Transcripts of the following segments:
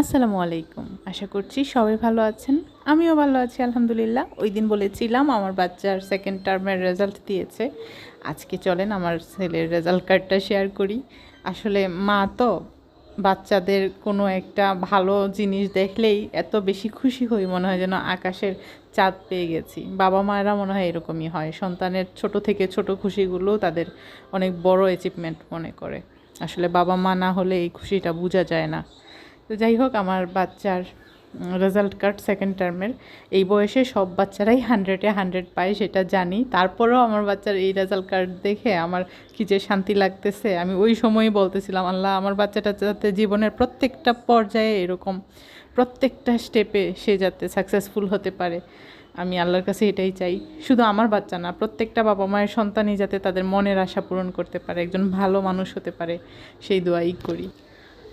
আসসালামু আলাইকুম। আশা করছি সবাই ভালো আছেন। আমিও ভালো আছি, আলহামদুলিল্লাহ। ওই দিন বলেছিলাম আমার বাচ্চার সেকেন্ড টার্মের রেজাল্ট দিয়েছে। আজকে চলেন আমার ছেলের রেজাল্ট কার্ডটা শেয়ার করি। আসলে মা তো বাচ্চাদের কোনো একটা ভালো জিনিস দেখলেই এত বেশি খুশি হই, মনে হয় যেন আকাশের চাঁদ পেয়ে গেছি। বাবা মায়েরা মনে হয় এরকমই হয়। সন্তানের ছোট থেকে ছোট খুশিগুলো তাদের অনেক বড় অ্যাচিভমেন্ট মনে করে। আসলে বাবা মা না হলে এই খুশিটা বোঝা যায় না। তো যাই হোক, আমার বাচ্চার রেজাল্ট কার্ড সেকেন্ড টার্মের এই বয়সে সব বাচ্চারাই হান্ড্রেডে হান্ড্রেড পায়, সেটা জানি। তারপরেও আমার বাচ্চার এই রেজাল্ট কার্ড দেখে আমার কী যে শান্তি লাগতেছে। আমি ওই সময়ই বলতেছিলাম, আল্লাহ, আমার বাচ্চাটা যাতে জীবনের প্রত্যেকটা পর্যায়ে এরকম, প্রত্যেকটা স্টেপে সে যাতে সাকসেসফুল হতে পারে। আমি আল্লাহর কাছে এটাই চাই। শুধু আমার বাচ্চা না, প্রত্যেকটা বাবা মায়ের সন্তানই যাতে তাদের মনের আশা পূরণ করতে পারে, একজন ভালো মানুষ হতে পারে, সেই দোয়াই করি।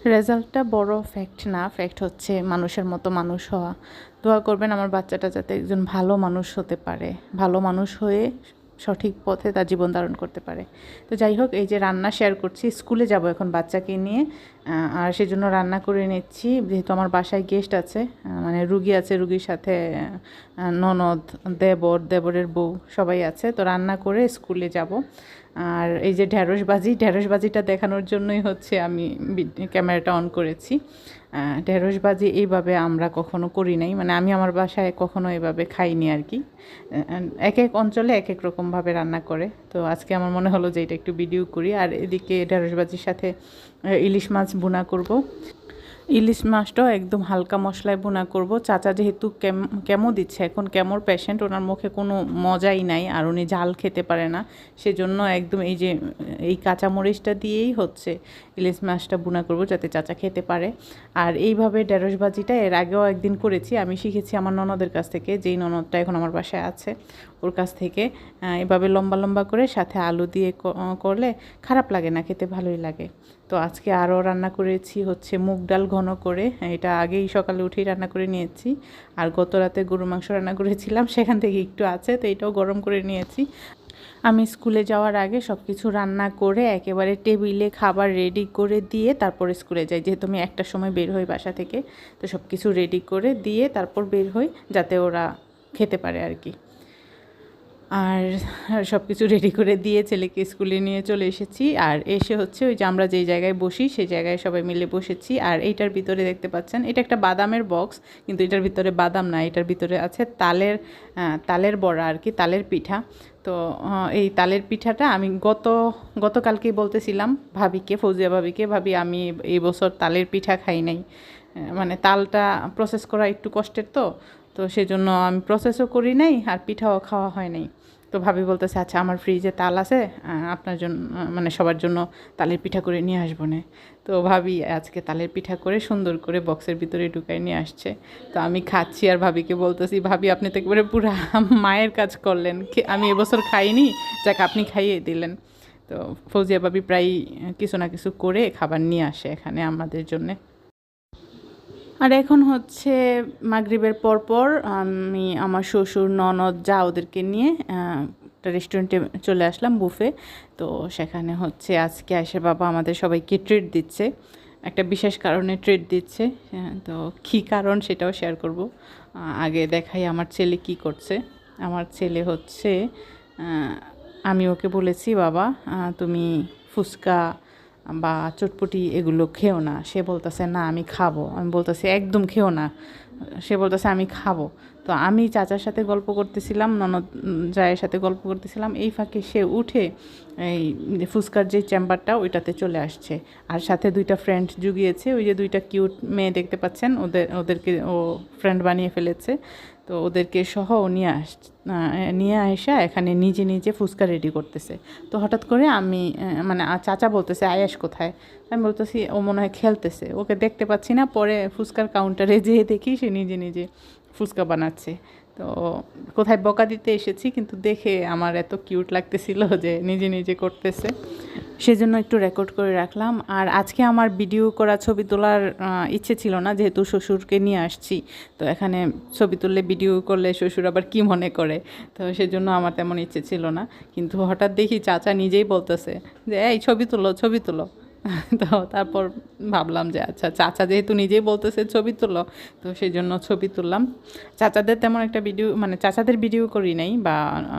রেজাল্টটা বড় ফ্যাক্ট না ফ্যাক্ট হচ্ছে মানুষের মতো মানুষ হওয়া। দোয়া করবেন আমার বাচ্চাটা যাতে একজন ভালো মানুষ হতে পারে, ভালো মানুষ হয়ে সঠিক পথে তার জীবন ধারণ করতে পারে। তো যাই হোক, এই যে রান্না শেয়ার করছি, স্কুলে যাব এখন বাচ্চাকে নিয়ে আর সেজন্য রান্না করে নিচ্ছি। যেহেতু আমার বাসায় গেস্ট আছে মানে রুগী আছে, রুগীর সাথে ননদ, দেবর, দেবরের বউ সবাই আছে। তো রান্না করে স্কুলে যাব। আর এই যে ঢ্যাঁড়সবাজি ঢ্যাঁড়সবাজিটা দেখানোর জন্যই হচ্ছে আমি ক্যামেরাটা অন করেছি। আহ, ঢ্যাঁড়সবাজি এইভাবে আমরা কখনো করি নাই মানে আমি আমার বাসায় কখনো এভাবে খাইনি আর কি। এক এক অঞ্চলে এক এক রকমভাবে রান্না করে। তো আজকে আমার মনে হলো যে এটা একটু ভিডিও করি। আর এদিকে ঢ্যাঁড়সবাজির সাথে ইলিশ মাছ ভুনা করব। ইলিশ মাছটাও একদম হালকা মশলায় ভুনা করব। চাচা যেহেতু কেম দিচ্ছে, এখন কেমোর পেশেন্ট ওনার মুখে কোনো মজাই নাই আর উনি ঝাল খেতে পারে না। সেজন্য একদম এই যে, এই কাঁচামরিচটা দিয়েই হচ্ছে ইলিশ মাছটা ভুনা করব যাতে চাচা খেতে পারে। আর এইভাবে ঢেঁড়স ভাজিটা এর আগেও একদিন করেছি। আমি শিখেছি আমার ননদের কাছ থেকে, যেই ননদটা এখন আমার বাসায় আছে, ওর কাছ থেকে এভাবে লম্বা লম্বা করে সাথে আলু দিয়ে করলে খারাপ লাগে না, খেতে ভালোই লাগে। তো আজকে আরও রান্না করেছি হচ্ছে মুগ ডাল ঘন করে। এটা আগেই সকালে উঠেই রান্না করে নিয়েছি। আর গত রাতে গরু মাংস রান্না করেছিলাম, সেখান থেকে একটু আছে, তো এটাও গরম করে নিয়েছি। আমি স্কুলে যাওয়ার আগে সব কিছু রান্না করে একেবারে টেবিলে খাবার রেডি করে দিয়ে তারপরে স্কুলে যাই, যেহেতু আমি একটা সময় বের হই বাসা থেকে। তো সব কিছু রেডি করে দিয়ে তারপর বের হই, যাতে ওরা খেতে পারে আর কি। আর সব কিছু রেডি করে দিয়ে ছেলেকে স্কুলে নিয়ে চলে এসেছি। আর এসে হচ্ছে ওই যে আমরা যেই জায়গায় বসি, সেই জায়গায় সবাই মিলে বসেছি। আর এইটার ভিতরে দেখতে পাচ্ছেন, এটা একটা বাদামের বক্স কিন্তু এটার ভিতরে বাদাম না, এটার ভিতরে আছে তালের তালের বড়া আর কি, তালের পিঠা। তো এই তালের পিঠাটা আমি গত, গতকালকেই বলতেছিলাম ভাবিকে, ফৌজিয়া ভাবিকে, ভাবি, আমি এই বছর তালের পিঠা খাই নাই। মানে তালটা প্রসেস করা একটু কষ্টের তো তো সেজন্য আমি প্রসেসও করি নাই আর পিঠাও খাওয়া হয় নাই। তো ভাবি বলতেছে আচ্ছা আমার ফ্রিজে তাল আছে আপনার জন্য মানে সবার জন্য তালের পিঠা করে নিয়ে আসব না। তো ভাবি আজকে তালের পিঠা করে সুন্দর করে বক্সের ভিতরে ঢুকাই নিয়ে আসছে। তো আমি খাচ্ছি আর ভাবিকে বলতেছি, ভাবি, আপনি তো একবারে পুরা মায়ের কাজ করলেন। আমি এবছর খাইনি, যাক, আপনি খাইয়ে দিলেন। তো ফৌজিয়া ভাবি প্রায় কিছু না কিছু করে খাবার নিয়ে আসে এখানে আমাদের জন্যে। আর এখন হচ্ছে মাগরিবের পর পর আমি আমার শ্বশুর ননদ যা ওদেরকে নিয়ে একটা রেস্টুরেন্টে চলে আসলাম বুফে তো সেখানে হচ্ছে আজকে আয়সা বাবা আমাদের সবাইকে ট্রিট দিচ্ছে একটা বিশেষ কারণে ট্রিট দিচ্ছে। হ্যাঁ, তো কী কারণ সেটাও শেয়ার করব। আগে দেখাই আমার ছেলে কি করছে। আমার ছেলে হচ্ছে আমি ওকে বলেছি বাবা তুমি ফুচকা বা চটপটি এগুলো খেও না। সে বলতেছে, না, আমি খাব। আমি বলতেছি, একদম খেও না। সে বলতেছে, আমি খাব। তো আমি চাচার সাথে গল্প করতেছিলাম, ননদ জায়ের সাথে গল্প করতেছিলাম। এই ফাঁকে সে উঠে এই ফুচকার যে চেম্বারটা, ওইটাতে চলে আসছে। আর সাথে দুইটা ফ্রেন্ড জুগিয়েছে। ওই যে দুইটা কিউট মেয়ে দেখতে পাচ্ছেন, ওদের, ওদেরকে ও ফ্রেন্ড বানিয়ে ফেলেছে। তো ওদেরকে সহ নিয়ে আস নিয়ে আসা এখানে নিজে নিজে ফুচকা রেডি করতেছে। তো হঠাৎ করে আমি মানে চাচা বলতেছে, আয়াস কোথায়? আমি বলতেছি, ও মনে হয় খেলতেছে। ওকে দেখতে পাচ্ছি না, পরে ফুচকার কাউন্টারে যেয়ে দেখি সে নিজে নিজে ফুচকা বানাচ্ছে। তো কোথায় বকা দিতে এসেছি, কিন্তু দেখে আমার এত কিউট লাগতেছিল যে নিজে নিজে করতেছে। সেজন্য একটু রেকর্ড করে রাখলাম। আর আজকে আমার ভিডিও করা ছবি তোলার ইচ্ছে ছিল না, যেহেতু শ্বশুরকে নিয়ে আসছি। তো এখানে ছবি তুললে ভিডিও করলে শ্বশুর আবার কি মনে করে? তো সেজন্য আমার তেমন ইচ্ছে ছিল না। কিন্তু হঠাৎ দেখি চাচা নিজেই বলতেছে যে, এই ছবি তুলো ছবি তুলো। তো তারপর ভাবলাম যে আচ্ছা চাচা যেহেতু নিজেই বলতেছে ছবি তুলো, তো সেই জন্য ছবি তুললাম। চাচাদের তেমন একটা ভিডিও মানে চাচাদের ভিডিও করি নাই বা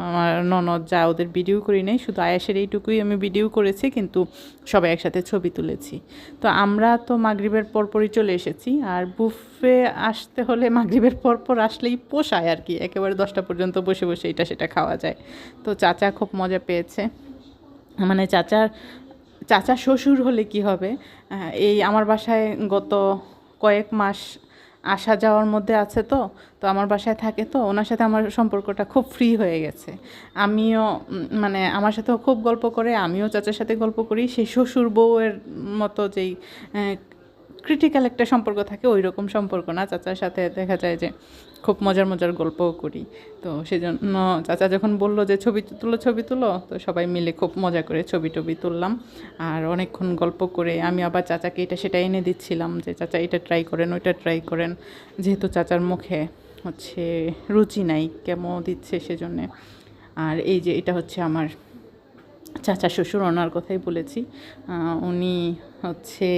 আমার ননদ যা ওদের ভিডিও করি নাই, শুধু আয়াসের এইটুকুই আমি ভিডিও করেছি, কিন্তু সবাই একসাথে ছবি তুলেছি। তো আমরা তো মাগরিবের পরপরই চলে এসেছি, আর বুফে আসতে হলে মাগরিবের পরপর আসলেই পোষায় আর কি, একেবারে দশটা পর্যন্ত বসে বসে এটা সেটা খাওয়া যায়। তো চাচা খুব মজা পেয়েছে। মানে চাচার চাচা শ্বশুর হলে কি হবে? এই আমার বাসায় গত কয়েক মাস আসা যাওয়ার মধ্যে আছে তো তো আমার বাসায় থাকে তো, ওনার সাথে আমার সম্পর্কটা খুব ফ্রি হয়ে গেছে। আমিও মানে আমার সাথেও খুব গল্প করে, আমিও চাচার সাথে গল্প করি। সেই শ্বশুর বউয়ের মতো যেই ক্রিটিক্যাল একটা সম্পর্ক থাকে ওই রকম সম্পর্ক না। চাচার সাথে দেখা যায় যে খুব মজার মজার গল্পও করি। তো সেজন্য চাচা যখন বলল যে, ছবি তুলো ছবি তুলো, তো সবাই মিলে খুব মজা করে ছবি টবি তুললাম। আর অনেকক্ষণ গল্প করে আমি আবার চাচাকে এটা সেটা এনে দিচ্ছিলাম যে, চাচা এটা ট্রাই করেন, ওইটা ট্রাই করেন। যেহেতু চাচার মুখে হচ্ছে রুচি নাই, কেমন দিচ্ছে সেজন্যে। আর এই যে, এটা হচ্ছে আমার চাচা শ্বশুর ওনার কথাই বলেছি। উনি হচ্ছে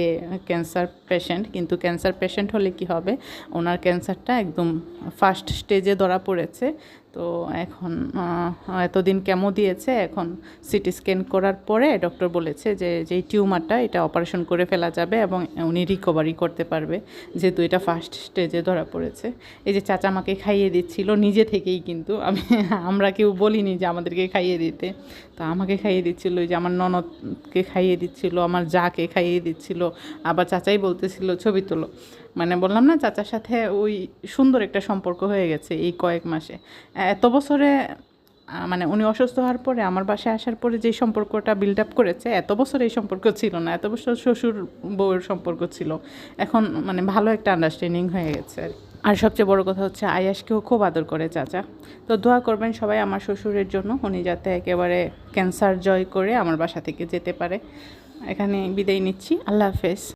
ক্যান্সার পেশেন্ট কিন্তু ক্যান্সার পেশেন্ট হলে কি হবে? ওনার ক্যান্সারটা একদম ফার্স্ট স্টেজে ধরা পড়েছে। তো এখন এতদিন কেমো দিয়েছে, এখন সিটি স্ক্যান করার পরে ডক্টর বলেছে যে, যেই টিউমারটা এটা অপারেশন করে ফেলা যাবে এবং উনি রিকভারি করতে পারবে, যেহেতু এটা ফার্স্ট স্টেজে ধরা পড়েছে। এই যে চাচা আমাকে খাইয়ে দিচ্ছিল, নিজে থেকেই কিন্তু, আমি, আমরা কেউ বলিনি যে আমাদেরকে খাইয়ে দিতে। তো আমাকে খাইয়ে দিচ্ছিল যে আমার ননদকে খাইয়ে দিচ্ছিল, আমার যাকে খাইয়ে দিচ্ছিল। আবার চাচাই বলতেছিল, ছবি তোলো। মানে বললাম না, চাচার সাথে ওই সুন্দর একটা সম্পর্ক হয়ে গেছে এই কয়েক মাসে। এত বছরে মানে উনি অসুস্থ হওয়ার পরে, আমার বাসায় আসার পরে যে সম্পর্কটা বিল্ড আপ করেছে, এত বছর এই সম্পর্ক ছিল না, এত বছর শ্বশুর বউয়ের সম্পর্ক ছিল। এখন মানে ভালো একটা আন্ডারস্ট্যান্ডিং হয়ে গেছে আর আর সবচেয়ে বড় কথা হচ্ছে আয়াসকেও খুব আদর করে চাচা। তো দোয়া করবেন সবাই আমার শ্বশুরের জন্য, উনি যাতে একেবারে ক্যান্সার জয় করে আমার বাসা থেকে যেতে পারে। এখানে বিদায় নিচ্ছি, আল্লাহ হাফেজ।